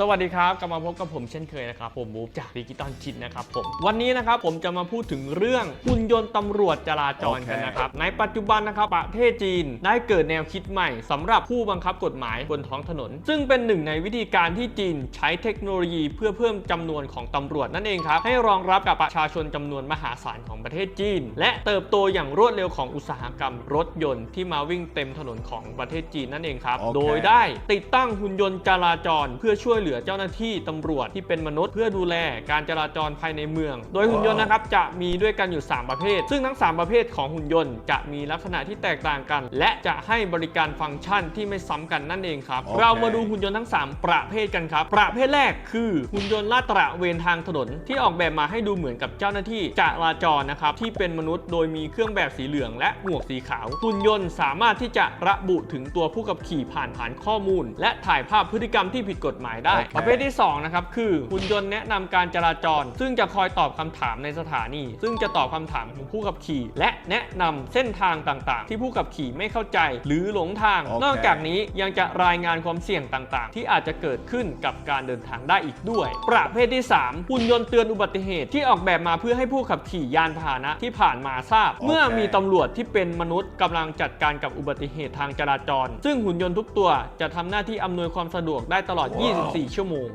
สวัสดีครับกลับมาพบกับผมเช่นเคยนะครับ ผมบูฟจากดิจิตอลชินนะครับผมวันนี้นะครับผมจะมาพูดถึงเรื่องหุ่นยนต์ตำรวจจราจรกันนะครับในปัจจุบันนะครับประเทศจีนได้เกิดแนวคิดใหม่สำหรับผู้บังคับกฎหมายบนท้องถนน ซึ่งเป็นหนึ่งในวิธีการที่จีนใช้เทคโนโลยีเพื่อเพิ่มจำนวนของตำรวจนั่นเองครับให้รองรับกับประชาชนจำนวนมหาศาลของประเทศจีน และเติบโตอย่างรวดเร็วของอุตสาหกรรมรถยนต์ที่มาวิ่งเต็มถนนของประเทศจีนนั่นเองครับโอเคโดยได้ติดตั้งหุ่นยนต์จราจรเพื่อช่วยเหลือเจ้าหน้าที่ตำรวจที่เป็นมนุษย์ เพื่อดูแลการจราจรภายในเมือง โดยหุ่นยนต์นะครับจะมีด้วยกันอยู่ 3 ประเภท ซึ่งทั้ง 3 ประเภทของหุ่นยนต์จะมีลักษณะที่แตกต่างกัน และจะให้บริการฟังก์ชันที่ไม่ซ้ำกันนั่นเองครับโอเคเรามาดูหุ่นยนต์ทั้ง 3 ประเภทกันครับ ประเภทแรกคือหุ่นยนต์ลาดตระเวนทางถนน ที่ออกแบบมาให้ดูเหมือนกับเจ้าหน้าที่จราจรนะครับที่เป็นมนุษย์ โดยมีเครื่องแบบสีเหลือง และหมวกสีขาวหุ่นยนต์สามารถที่จะระบุถึงตัวผู้ขับขี่ผ่านฐานข้อมูล และถ่ายภาพพฤติกรรมที่ผิดกฎหมายได้โอเคประเภทที่ 2 นะครับ คือหุ่นยนต์แนะนำการจราจร ซึ่งจะคอยตอบคำถามในสถานี ซึ่งจะตอบคำถามของผู้ขับขี่ และแนะนำเส้นทางต่างๆ ที่ผู้ขับขี่ไม่เข้าใจ หรือหลงทางโอเคนอกจากนี้ยังจะรายงานความเสี่ยงต่างๆ ที่อาจจะเกิดขึ้นกับการเดินทางได้อีกด้วย ประเภทที่ 3 หุ่นยนต์เตือนอุบัติเหตุที่ออกแบบมาเพื่อให้ผู้ขับขี่ยานพาหนะที่ผ่านมาทราบ เมื่อมีตำรวจที่เป็นมนุษย์กำลังจัดการกับอุบัติเหตุทางจราจร ซึ่งหุ่นยนต์ทุกตัวจะทำหน้าที่อำนวยความสะดวกได้ตลอด 24ชั่วโมง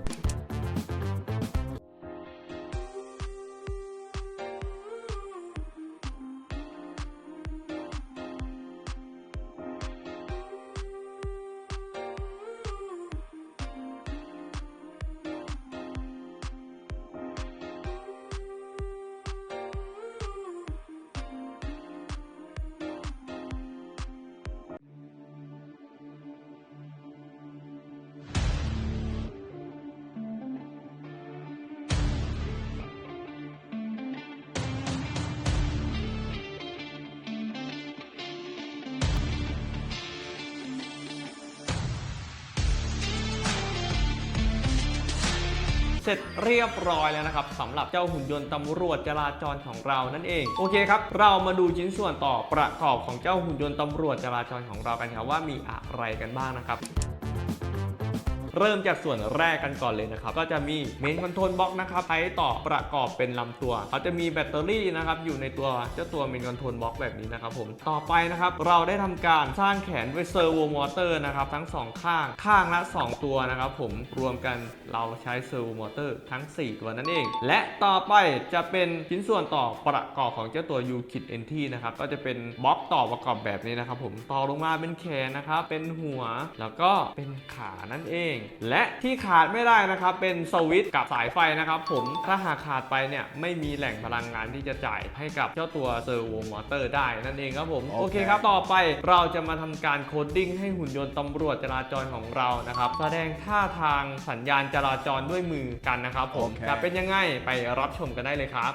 ร็จเรียบร้อยแล้วนะครับสำหรับเจ้าหุ่นยนต์ตำรวจจราจรของเรานั่นเอง โอเคครับ เรามาดูชิ้นส่วนต่อประกอบของเจ้าหุ่นยนต์ตำรวจจราจรของเรากันครับว่ามีอะไรกันบ้างนะครับ เริ่มจากส่วนแรกกันก่อนเลยนะครับ ก็จะมีเมนคอนโทรลบล็อกนะครับใช้ต่อประกอบเป็นลำตัวเขาจะมีแบตเตอรี่นะครับอยู่ในตัวเจ้าตัวเมนคอนโทรลบล็อกแบบนี้นะครับผมต่อไปนะครับเราได้ทำการสร้างแขนด้วยเซอร์โวมอเตอร์นะครับทั้งสองข้างข้างละ 2 ตัวนะครับผมรวมกันเราใช้เซอร์โวมอเตอร์ทั้ง 4 ตัวนั่นเอง และต่อไปจะเป็นชิ้นส่วนต่อประกอบของเจ้าตัว u k i t NT นะครับก็จะเป็นบล็อกต่อประกอบแบบนี้นะครับผมต่อลงมาเป็นแขนนะครับเป็นหัวแล้วก็เป็นขานั่นเองและที่ขาดไม่ได้นะครับ เป็นสวิตช์กับสายไฟนะครับผมถ้าหากขาดไปเนี่ยไม่มีแหล่งพลังงานที่จะจ่ายให้กับเจ้าตัวเซอร์โวมอเตอร์ได้นั่นเองครับผมโอเคโอเคครับต่อไปเราจะมาทำการโคดดิ้งให้หุ่นยนต์ตำรวจจราจรของเรานะครับแสดงท่าทางสัญญาณจราจรด้วยมือกันนะครับผมโอเคจะเป็นยังไงไปรับชมกันได้เลยครับ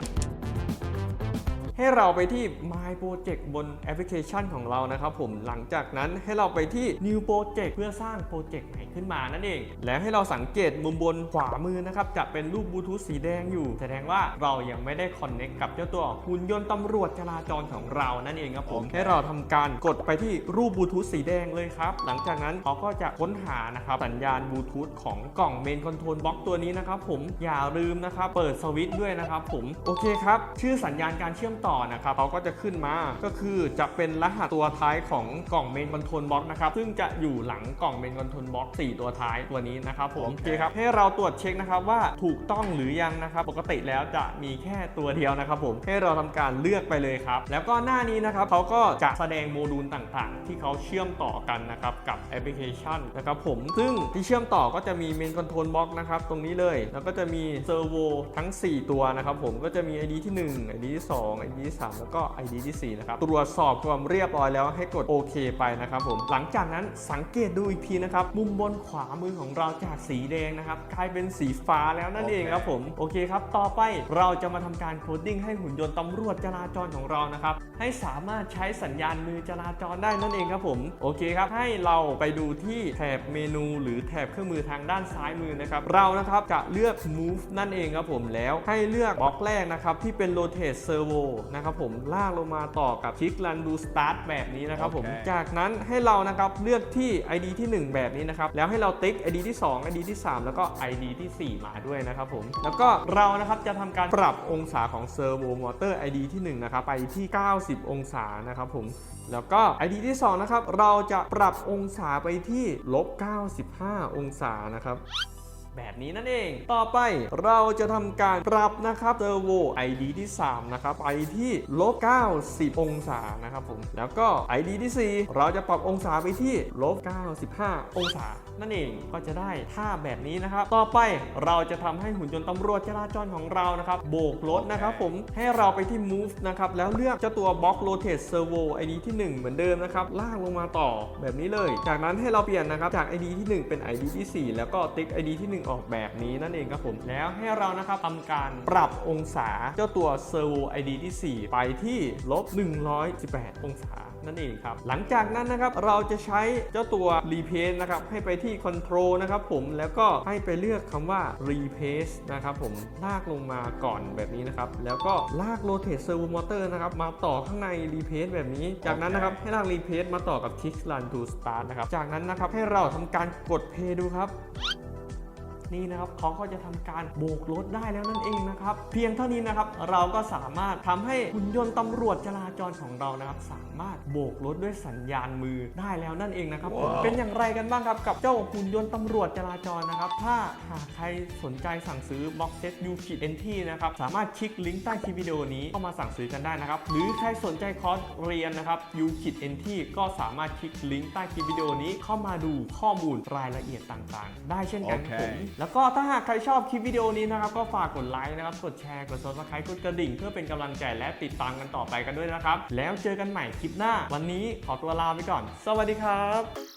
ให้เราไปที่ My Project บนแอปพลิเคชันของเรานะครับผมหลังจากนั้นให้เราไปที่ New Project เพื่อสร้างโปรเจกต์ใหม่ขึ้นมานั่นเอง และให้เราสังเกตมุมบนขวามือนะครับจะเป็นรูปบลูทูธสีแดงอยู่ แสดงว่าเรายังไม่ได้คอนเน็กกับเจ้าตัวหุ่นยนต์ตำรวจจราจรของเรานั่นเองครับผมโอเคให้เราทำการกดไปที่รูปบลูทูธสีแดงเลยครับหลังจากนั้นเขาก็จะค้นหานะครับสัญญาณบลูทูธของกล่องเมนคอนโทรลบ็อกตัวนี้นะครับผมอย่าลืมนะครับเปิดสวิตช์ด้วยนะครับผมโอเคครับชื่อสัญญาณการเชื่อมต่อนะครับเขาก็จะขึ้นมา ก็คือจะเป็นรหัสตัวท้ายของกล่องเมนคอนโทรลบ็อกนะครับ ซึ่งจะอยู่หลังกล่องเมนคอนโทรลบ็อก4ตัวท้ายตัวนี้นะครับผมโอโอเคเคครับให้เราตรวจเช็คนะครับว่าถูกต้องหรือยังนะครับปกติแล้วจะมีแค่ตัวเดียวนะครับผมให้เราทำการเลือกไปเลยครับ แล้วก็หน้านี้นะครับเขาก็จะแสดงโมดูลต่างๆ ที่เขาเชื่อมต่อกันนะครับกับแอปพลิเคชันนะครับผมซึ่งที่เชื่อมต่อก็จะมีเมนคอนโทรลบ็อกนะครับตรงนี้เลย แล้วก็จะมีเซอร์โวทั้ง 4 ตัวนะครับผมก็จะมี ID ที่ 1 ID ที่ 2 ID ที่ 3 แล้วก็ ID ที่4นะครับตรวจสอบความเรียบร้อยแล้วให้กดโอเคไปนะครับผมหลังจากนั้นสังเกตดูอีกทีนะครับมุมบนขวามือของเราจากสีแดงนะครับกลายเป็นสีฟ้าแล้วนั่นเองครับผมโอเคครับต่อไปเราจะมาทำการโคดดิ้งให้หุ่นยนต์ตำรวจจราจรของเรานะครับให้สามารถใช้สัญญาณมือจราจรได้นั่นเองครับผมโอเคครับให้เราไปดูที่แถบเมนูหรือแถบเครื่องมือทางด้านซ้ายมือนะครับเรานะครับจะเลือก move นั่นเองครับผมแล้วให้เลือกบล็อกแรกนะครับที่เป็น rotate servo นะครับผมลากลงมาต่อกับคลิก Run Do Start แบบนี้นะครับผมโอเคจากนั้นให้เรานะครับเลือกที่ ID ที่ 1 แบบนี้นะครับ แล้วให้เราติ๊ก ID ที่ 2 ID ที่ 3 แล้วก็ ID ที่4 มาด้วยนะครับผม แล้วก็เรานะครับจะทำการปรับองศาของ Servo Motor ID ที่ 1 นะครับ ไปที่ 90 องศานะครับผม แล้วก็ ID ที่ 2 นะครับ เราจะปรับองศาไปที่ลบ95 องศานะครับ แบบนี้นั่นเอง ต่อไปเราจะทำการปรับนะครับเซอร์โว ID ที่ 3 นะครับไปที่ลบ90 องศานะครับผม แล้วก็ ID ที่ 4 เราจะปรับองศาไปที่ลบ95 องศา นั่นเองก็จะได้ท่าแบบนี้นะครับ ต่อไปเราจะทำให้หุ่นยนต์ตำรวจจราจรของเรานะครับโบกรถนะครับผมให้เราไปที่ move นะครับแล้วเลือกเจ้าตัว box rotate servo ID ที่ 1 เหมือนเดิมนะครับลากลงมาต่อแบบนี้เลย จากนั้นให้เราเปลี่ยนนะครับจาก ID ที่ 1 เป็น ID ที่ 4 แล้วก็ติ๊ก ID ที่ 1ออกแบบนี้นั่นเองครับผม แล้วให้เรานะครับทำการปรับองศาเจ้าตัว servo ID ที่ 4 ไปที่ลบ 118 องศานั่นเองครับ หลังจากนั้นนะครับเราจะใช้เจ้าตัว replace นะครับให้ไปที่ control นะครับผมแล้วก็ให้ไปเลือกคำว่า replace นะครับผมลากลงมาก่อนแบบนี้นะครับ แล้วก็ลาก rotate servo motor นะครับมาต่อข้างใน replace แบบนี้ จากนั้นนะครับให้ลาก replace มาต่อกับ kick run to start นะครับจากนั้นนะครับให้เราทำการกด play ดูครับ นี่นะครับเขาก็จะทำการโบกรถได้แล้วนั่นเองนะครับ เพียงเท่านี้นะครับเราก็สามารถทำให้หุ่นยนต์ตำรวจจราจรของเรานะครับ สามารถโบกรถด้วยสัญญาณมือได้แล้วนั่นเองนะครับผมเป็นอย่างไรกันบ้างครับกับเจ้าหุ่นยนต์ตำรวจจราจรนะครับ ถ้าหากใครสนใจสั่งซื้อ Box Set U Kit NT นะครับสามารถคลิกลิงก์ใต้คลิปวิดีโอนี้เข้ามาสั่งซื้อกันได้นะครับ หรือใครสนใจคอร์สเรียนนะครับ U Kit NT ก็สามารถคลิกลิงก์ใต้คลิปวิดีโอนี้เข้ามาดูข้อมูลรายละเอียดต่างๆ ได้เช่นกันครับผมโอเคแล้วก็ถ้าหากใครชอบคลิปวิดีโอนี้นะครับ ก็ฝากกดไลค์นะครับ กดแชร์ กด subscribe กดกระดิ่ง เพื่อเป็นกำลังใจและติดตามกันต่อไปกันด้วยนะครับ แล้วเจอกันใหม่คลิปหน้า วันนี้ขอตัวลาไปก่อน สวัสดีครับ